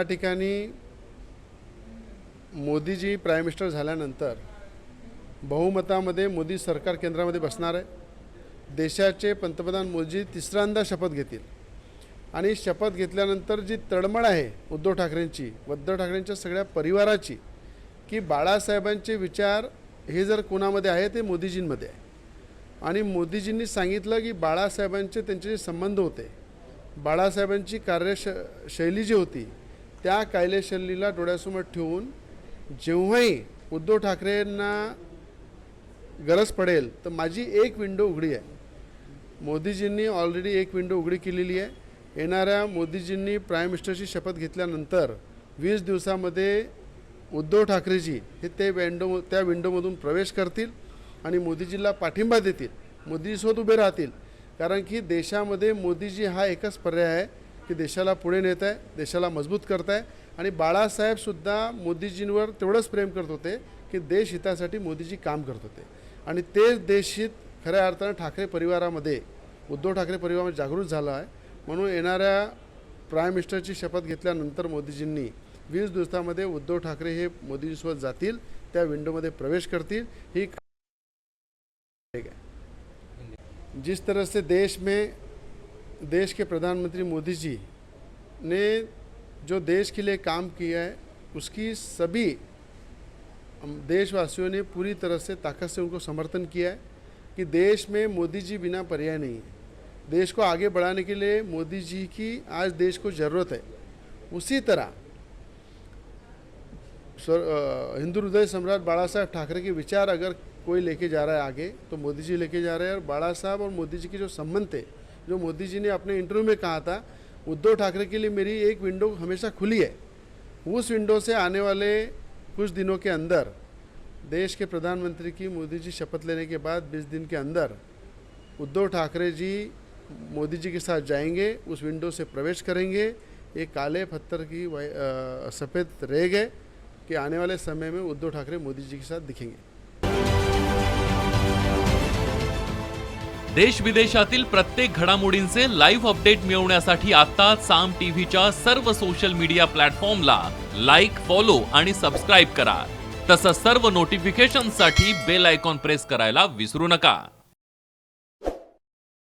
या ठिकाणी Modiji prime minister झाल्यानंतर बहुमतामध्ये मोदी सरकार केंद्रामध्ये बसणार आहे. देशाचे पंतप्रधान मोदी तिसऱ्यांदा शपथ घेतील. आणि शपथ घेतल्यानंतर जी तळमळ आहे उद्धव ठाकरेंची उद्धव ठाकरेंच्या सगळ्या परिवाराची की बाळासाहेबांचे विचार हे जर कोणामध्ये आहे ते मोदीजींमध्ये आहे. आणि मोदीजींनी सांगितलं की बाळासाहेबांचे त्यांचे जे संबंध होते बाळासाहेबांची कार्यश शैली जी होती त्या कार्यशैलीला डोळ्यासमोर ठेवून जेव्हाही उद्धव ठाकरेंना गरज पडेल तर माझी एक विंडो उघडी आहे. मोदीजींनी ऑलरेडी एक विंडो उघडी केलेली आहे. येणाऱ्या मोदीजींनी प्राईम मिनिस्टरची शपथ घेतल्यानंतर वीस दिवसामध्ये उद्धव ठाकरेजी हे ते विंडो त्या विंडोमधून प्रवेश करतील आणि मोदीजीला पाठिंबा देतील. मोदीसोबत उभे राहतील. कारण की देशामध्ये मोदीजी हा एकच पर्याय आहे. की देशाला पुढे नेत आहे देशाला मजबूत करत आहे. आणि बाळासाहेबसुद्धा मोदीजींवर तेवढंच प्रेम करत होते की देश हितासाठी मोदीजी काम करत होते. आणि तेच देशहित खऱ्या अर्थानं ठाकरे परिवारामध्ये उद्धव ठाकरे परिवारामध्ये जागृत झाला आहे. म्हणून येणाऱ्या प्राईम मिनिस्टरची शपथ घेतल्यानंतर मोदीजींनी वीस दिवसामध्ये उद्धव ठाकरे हे मोदींसोबत जातील त्या विंडोमध्ये प्रवेश करतील. ही है जिस तरह से देश में देश के प्रधानमंत्री मोदी जी ने जो देश के लिए काम किया है, उसकी सभी देशवासियों ने पूरी तरह से ताकत से उनको समर्थन किया है कि देश में मोदी जी बिना पर्याय नहीं है। देश को आगे बढ़ाने के लिए मोदी जी की आज देश को ज़रूरत है। उसी तरह स्वर हिंदू हृदय सम्राट बाला साहब ठाकरे के विचार अगर कोई लेके जा रहा है आगे तो मोदी जी लेके जा रहे हैं। और बाला साहब और मोदी जी के जो संबंध थे, जो मोदी जी ने अपने इंटरव्यू में कहा था, उद्धव ठाकरे के लिए मेरी एक विंडो हमेशा खुली है। उस विंडो से आने वाले कुछ दिनों के अंदर, देश के प्रधानमंत्री की मोदी जी शपथ लेने के बाद 20 दिन के अंदर, उद्धव ठाकरे जी मोदी जी के साथ जाएँगे, उस विंडो से प्रवेश करेंगे। एक काले पत्थर की सफ़ेद रेग है। कि आने वाले समय में उद्धव ठाकरे मोदी जी के साथ दिखेंगे। देश विदेशातील प्रत्येक घडामोडींचे लाईव्ह अपडेट मिळवण्यासाठी आता साम टीव्हीच्या सर्व सोशल मीडिया प्लॅटफॉर्मला लाईक फॉलो आणि सबस्क्राईब करा. तसंच सर्व नोटिफिकेशनसाठी बेल आयकॉन प्रेस करायला विसरू नका.